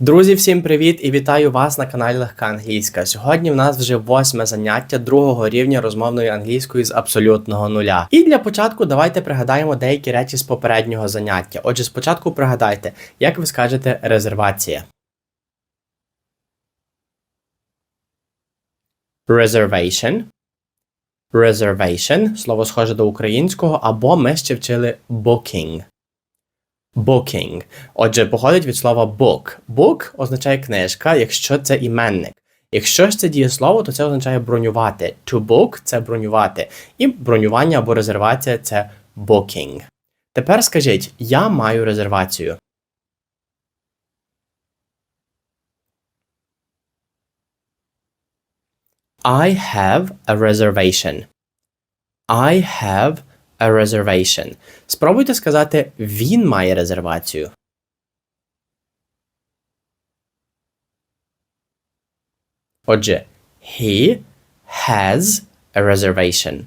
Друзі, всім привіт і вітаю вас на каналі Легка Англійська. Сьогодні в нас вже восьме заняття другого рівня розмовної англійської з абсолютного нуля. І для початку давайте пригадаємо деякі речі з попереднього заняття. Отже, спочатку пригадайте, як ви скажете резервація. Reservation. Reservation. Слово схоже до українського, або ми ще вчили booking. Booking. Отже, походить від слова book. Book означає книжка, якщо це іменник. Якщо ж це дієслово, то це означає бронювати. To book це бронювати. І бронювання або резервація це booking. Тепер скажіть, я маю резервацію. I have a reservation. I have a reservation. Спробуйте сказати він має резервацію. Отже, he has a reservation.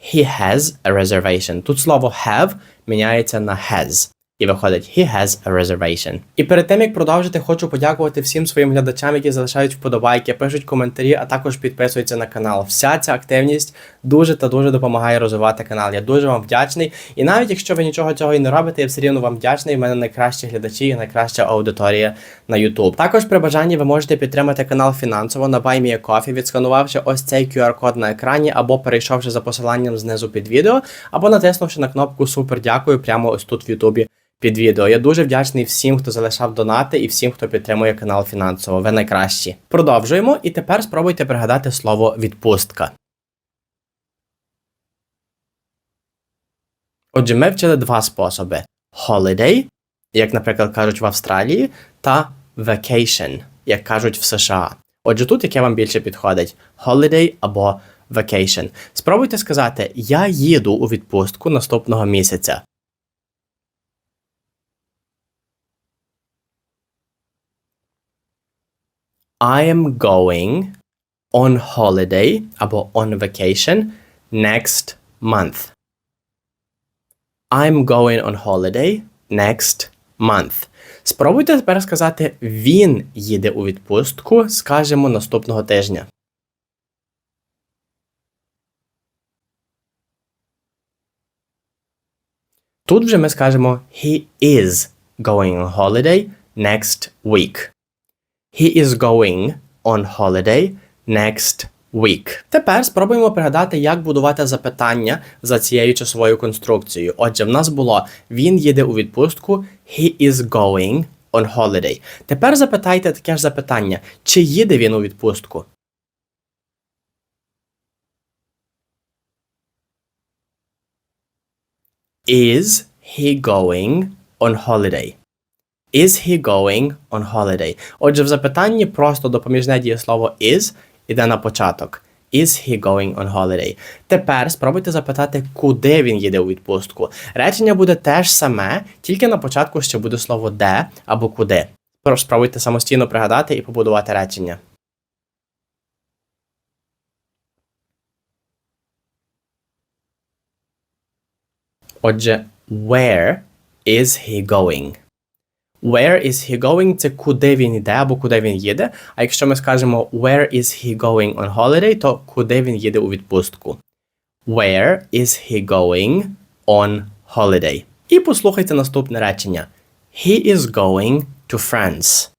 He has a reservation. Тут слово have міняється на has. І виходить, he has a reservation. І перед тим як продовжити, хочу подякувати всім своїм глядачам, які залишають вподобайки, пишуть коментарі, а також підписуються на канал. Вся ця активність дуже та дуже допомагає розвивати канал. Я дуже вам вдячний. І навіть якщо ви нічого цього і не робите, я все рівно вам вдячний. У мене найкращі глядачі і найкраща аудиторія на YouTube. Також при бажанні ви можете підтримати канал фінансово на BuyMeACoffee, відсканувавши ось цей QR-код на екрані, або перейшовши за посиланням знизу під відео, або натиснувши на кнопку Супер дякую прямо ось тут в Ютубі під відео. Я дуже вдячний всім, хто залишав донати, і всім, хто підтримує канал фінансово. Ви найкращі. Продовжуємо, і тепер спробуйте пригадати слово відпустка. Отже, ми вчили два способи: holiday, як, наприклад, кажуть в Австралії, та vacation, як кажуть в США. Отже, тут яке вам більше підходить: holiday або vacation. Спробуйте сказати: Я їду у відпустку наступного місяця. I am going on holiday або on vacation next month. I'm going on holiday next month. Спробуйте тепер сказати він їде у відпустку, скажемо, наступного тижня. Тут вже ми скажемо he is going on holiday next week. He is going on holiday next week. Тепер спробуємо пригадати, як будувати запитання за цією часовою конструкцією. Отже, в нас було він їде у відпустку, he is going on holiday. Тепер запитайте таке ж запитання: чи їде він у відпустку? Is he going on holiday? Is he going on holiday? Отже, в запитанні просто допоміжне дієслово is іде на початок. Is he going on holiday? Тепер спробуйте запитати, куди він їде у відпустку. Речення буде те ж саме, тільки на початку ще буде слово де або куди. Спробуйте самостійно пригадати і побудувати речення. Отже, where is he going? Where is he going? Це куди він йде або куди він їде. А якщо ми скажемо Where is he going on holiday, то куди він їде у відпустку. Where is he going on holiday? І послухайте наступне речення. He is going to France.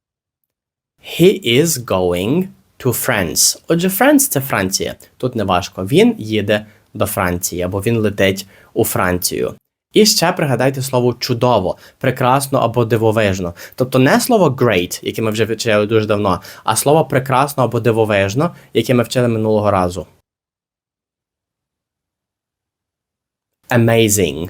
He is going to France. Отже, France – це Франція. Тут не важко. Він їде до Франції або він летить у Францію. І ще пригадайте слово чудово, прекрасно або дивовижно. Тобто не слово great, яке ми вже вчили дуже давно, а слово прекрасно або дивовижно, яке ми вчили минулого разу. Amazing.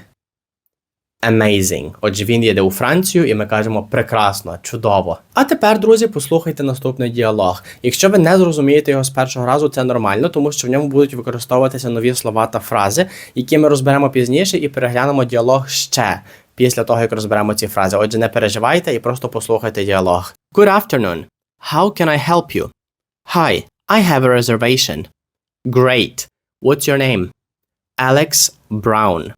Amazing. Отже, він їде у Францію, і ми кажемо прекрасно, чудово. А тепер, друзі, послухайте наступний діалог. Якщо ви не зрозумієте його з першого разу, це нормально, тому що в ньому будуть використовуватися нові слова та фрази, які ми розберемо пізніше і переглянемо діалог ще після того, як розберемо ці фрази. Отже, не переживайте і просто послухайте діалог. Good afternoon. How can I help you? Hi, I have a reservation. Great. What's your name? Alex Brown.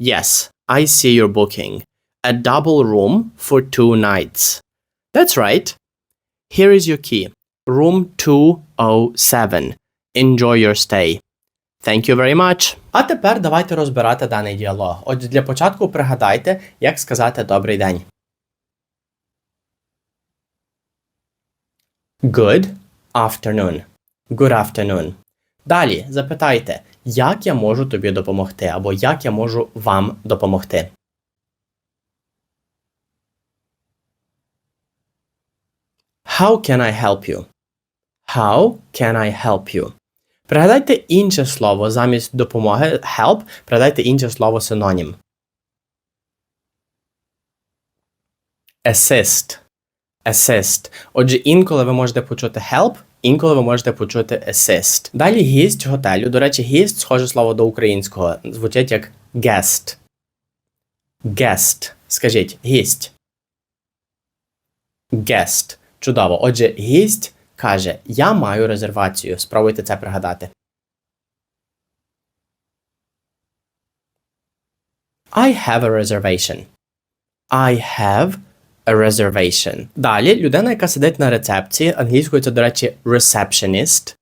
Yes, I see your booking. A double room for two nights. That's right. Here is your key. Room 207. Enjoy your stay. Thank you very much. А тепер давайте розбирати даний діалог. Отже, для початку пригадайте, як сказати добрий день. Good afternoon. Good afternoon. Далі запитайте, як я можу тобі допомогти, або як я можу вам допомогти. How can I help you? How can I help you? Пригадайте інше слово замість допомоги help, пригадайте інше слово синонім. Assist. Assist. Отже, інколи ви можете почути help, інколи ви можете почути assist. Далі гість готелю. До речі, гість схоже слово до українського. Звучить як guest. Guest. Скажіть, гість. Guest. Чудово. Отже, гість каже: Я маю резервацію. Спробуйте це пригадати. I have a reservation. I have a reservation. Далі людина, яка сидить на рецепції, англійською це, до речі, receptionist.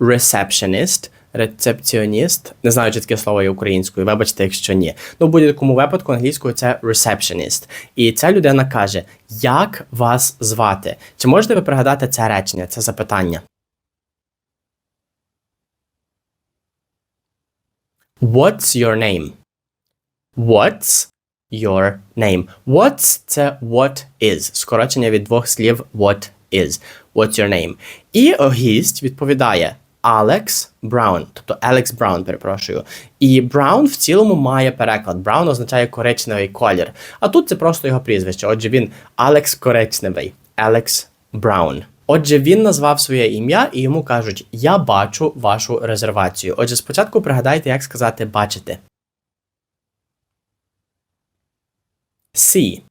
Receptionist. Рецепціоніст. Не знаю, чи таке слово є українською, вибачте, якщо ні. Ну, в будь-якому випадку англійською це receptionist. І ця людина каже: Як вас звати? Чи можете ви пригадати це речення, це запитання? What's your name? What's your name? What's це what is. Скорочення від двох слів what is. What's your name? І гість відповідає Алекс Браун, тобто Алекс Браун, перепрошую. І Браун в цілому має переклад. Браун означає коричневий колір. А тут це просто його прізвище. Отже, він Алекс Коричневий. Алекс Браун. Отже, він назвав своє ім'я і йому кажуть: Я бачу вашу резервацію. Отже, спочатку пригадайте, як сказати бачити. See.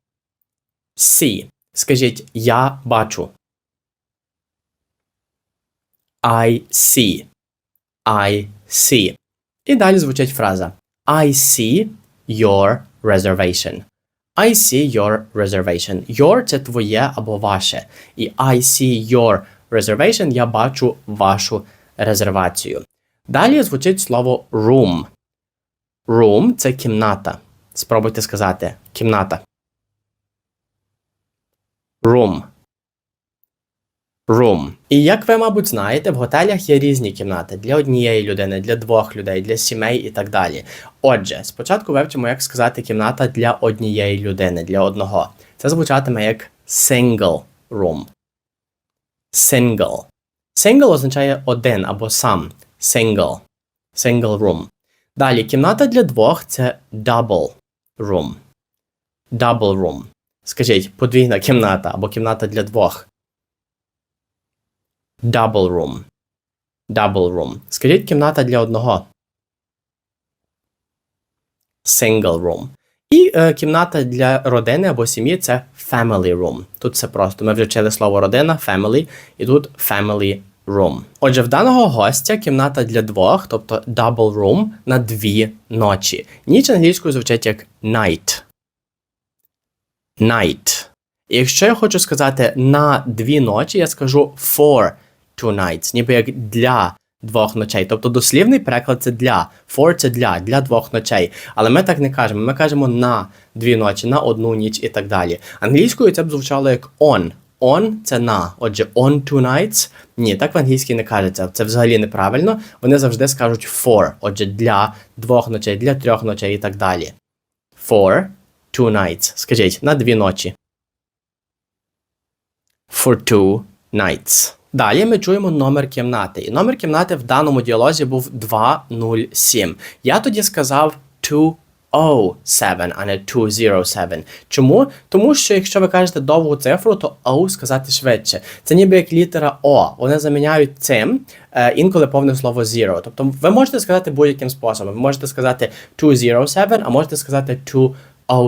See. Скажіть я бачу. I see. I see. І далі звучить фраза I see your reservation. I see your reservation. Your це твоє або ваше. І I see your reservation. Я бачу вашу резервацію. Далі звучить слово room. Room це кімната. Спробуйте сказати кімната. Room. Room. І як ви, мабуть, знаєте, в готелях є різні кімнати для однієї людини, для двох людей, для сімей і так далі. Отже, спочатку вивчимо, як сказати кімната для однієї людини, для одного. Це звучатиме як single room. Single. Single означає один або сам. Single. Single room. Далі кімната для двох це double room. Double room. Скажіть, подвійна кімната або кімната для двох. Double room. Double room. Скажіть кімната для одного. Single room. І е, кімната для родини або сім'ї це family room. Тут все просто. Ми вже слово родина, family, і тут family room. Отже, в даного гостя кімната для двох, тобто double room на дві ночі. Ніч англійською звучить як night. Night. І якщо я хочу сказати на дві ночі, я скажу for two nights, ніби як для двох ночей. Тобто дослівний переклад це для. For це для, для двох ночей. Але ми так не кажемо. Ми кажемо на дві ночі, на одну ніч і так далі. Англійською це б звучало як on. On це на. Отже, on two nights. Ні, так в англійській не кажеться. Це взагалі неправильно. Вони завжди скажуть for. Отже, для двох ночей, для трьох ночей і так далі. For two nights. Скажіть, на дві ночі. For two nights. Далі ми чуємо номер кімнати. І номер кімнати в даному діалозі був 207. Я тоді сказав 207, а не 207. Чому? Тому що якщо ви кажете довгу цифру, то O сказати швидше. Це ніби як літера О. Вони заміняють цим е, інколи повне слово zero. Тобто ви можете сказати будь-яким способом. Ви можете сказати 207, а можете сказати 207.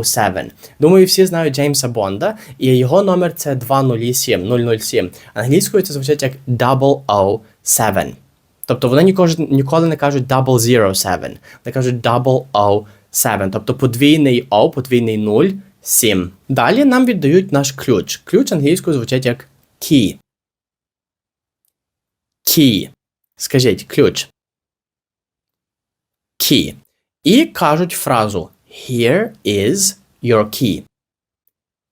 007. Думаю, всі знають Джеймса Бонда, і його номер це 207, 007. Англійською це звучить як 007. Тобто вони ніколи, не кажуть 007, вони кажуть 007. Тобто подвійний O, подвійний 0, 7. Далі нам віддають наш ключ. Ключ англійською звучить як key. Key. Скажіть ключ. Key. І кажуть фразу Here is your key.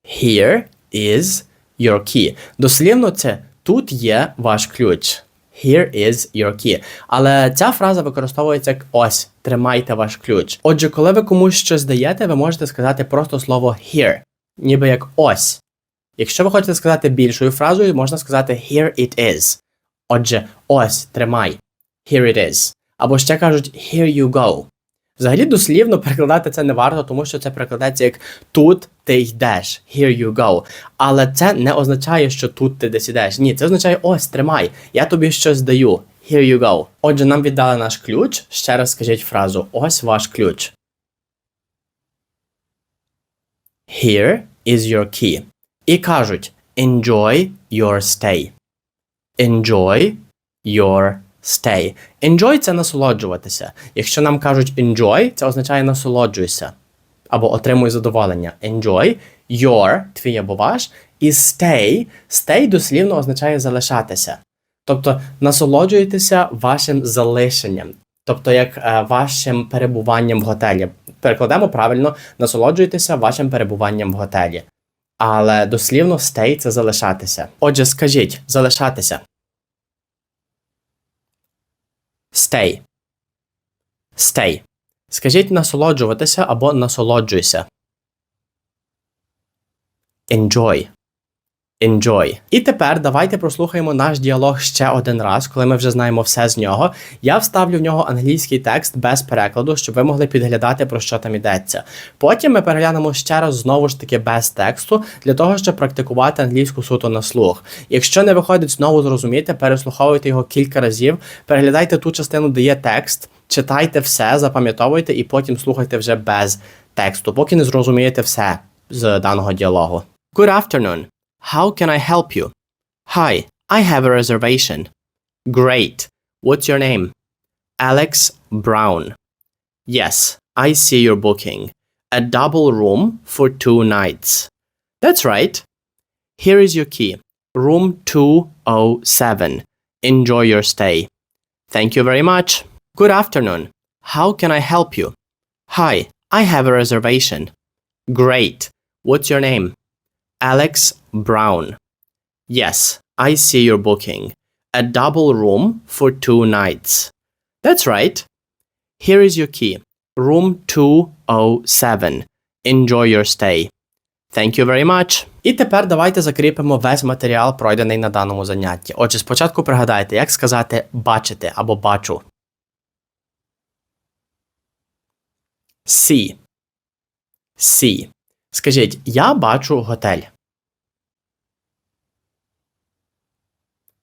Here is your key. Дослівно це тут є ваш ключ. Here is your key. Але ця фраза використовується як ось тримайте ваш ключ. Отже, коли ви комусь щось даєте, ви можете сказати просто слово here, ніби як ось. Якщо ви хочете сказати більшою фразою, можна сказати here it is. Отже, ось тримай. Here it is. Або ще кажуть here you go. Взагалі дослівно перекладати це не варто, тому що це перекладається як тут ти йдеш, here you go. Але це не означає, що тут ти десь йдеш. Ні, це означає ось тримай, я тобі щось даю. Here you go. Отже, нам віддали наш ключ. Ще раз скажіть фразу: ось ваш ключ. Here is your key. І кажуть enjoy your stay. Enjoy your stay. Enjoy це насолоджуватися. Якщо нам кажуть enjoy, це означає насолоджуйся або отримуй задоволення. Enjoy your, твій або ваш, і stay. Stay дослівно означає залишатися. Тобто насолоджуйтеся вашим залишенням. Тобто, як е, вашим перебуванням в готелі. Перекладемо правильно, насолоджуйтеся вашим перебуванням в готелі. Але дослівно stay – це залишатися. Отже, скажіть, залишатися. Stay. Stay. Скажіть насолоджуватися або насолоджуйся. Enjoy. Enjoy. І тепер давайте прослухаємо наш діалог ще один раз, коли ми вже знаємо все з нього. Я вставлю в нього англійський текст без перекладу, щоб ви могли підглядати, про що там йдеться. Потім ми переглянемо ще раз знову ж таки без тексту, для того, щоб практикувати англійську суто на слух. Якщо не виходить знову зрозуміти, переслуховуйте його кілька разів, переглядайте ту частину, де є текст, читайте все, запам'ятовуйте і потім слухайте вже без тексту, поки не зрозумієте все з даного діалогу. Good afternoon. How can I help you? Hi, I have a reservation. Great. What's your name? Alex Brown. Yes, I see your booking. A double room for two nights. That's right. Here is your key. Room 207. Enjoy your stay. Thank you very much. Good afternoon. How can I help you? Hi, I have a reservation. Great. What's your name? Alex Brown. Yes, I see your booking. A double room for two nights. That's right. Here is your key. Room 207. Enjoy your stay. Thank you very much. І тепер давайте закріпимо весь матеріал, пройдений на даному занятті. Отже, спочатку пригадайте, як сказати бачити або бачу. See. See. Скажіть, я бачу готель.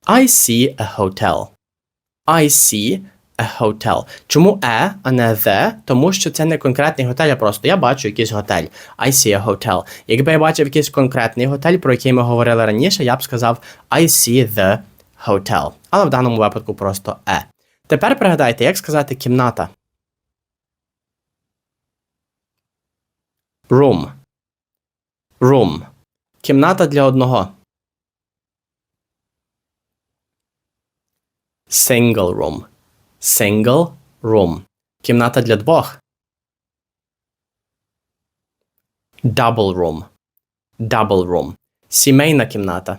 I see a hotel. I see a hotel. Чому е, а не the? Тому що це не конкретний готель, а просто я бачу якийсь готель. I see a hotel. Якби я бачив якийсь конкретний готель, про який ми говорили раніше, я б сказав I see the hotel. Але в даному випадку просто е. Тепер пригадайте, як сказати кімната. Room. Room. Кімната для одного. Single room. Single room. Кімната для двох. Double room. Double room. Сімейна кімната.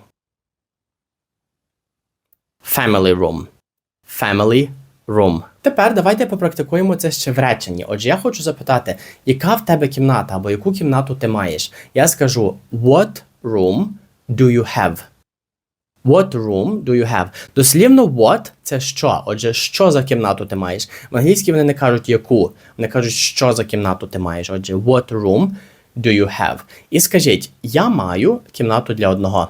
Family room. Family room. Тепер давайте попрактикуємо це ще в реченні. Отже, я хочу запитати, яка в тебе кімната або яку кімнату ти маєш? Я скажу What room do you have? What room do you have? Дослівно what це що. Отже, що за кімнату ти маєш? В англійській вони не кажуть яку, вони кажуть, що за кімнату ти маєш. Отже, what room do you have? І скажіть, я маю кімнату для одного.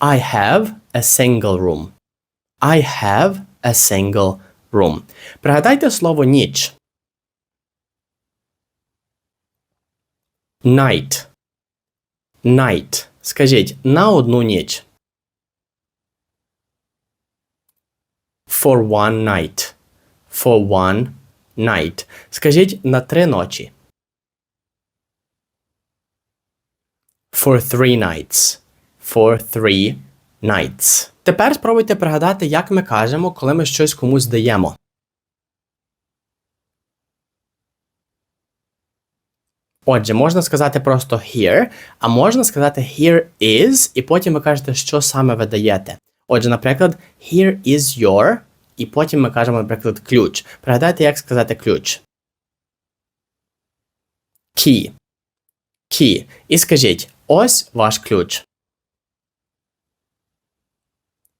I have a single room. I have a single room. Пригадайте слово ніч. Night. Night. Скажіть на одну ніч. For one night. For one night. Скажіть на три ночі. For three nights. For three nights. Тепер спробуйте пригадати, як ми кажемо, коли ми щось комусь даємо. Отже, можна сказати просто here, а можна сказати here is, і потім ви кажете, що саме ви даєте. Отже, наприклад, here is your, і потім ми кажемо, наприклад, ключ. Пригадайте, як сказати ключ. Key. Key. І скажіть, ось ваш ключ.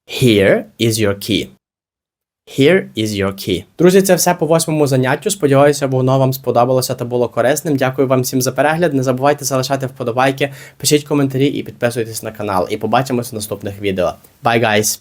Here is your key. Here is your key. Друзі, це все по восьмому заняттю. Сподіваюся, воно вам сподобалося та було корисним. Дякую вам всім за перегляд. Не забувайте залишати вподобайки, пишіть коментарі і підписуйтесь на канал. І побачимось в наступних відео. Bye, guys!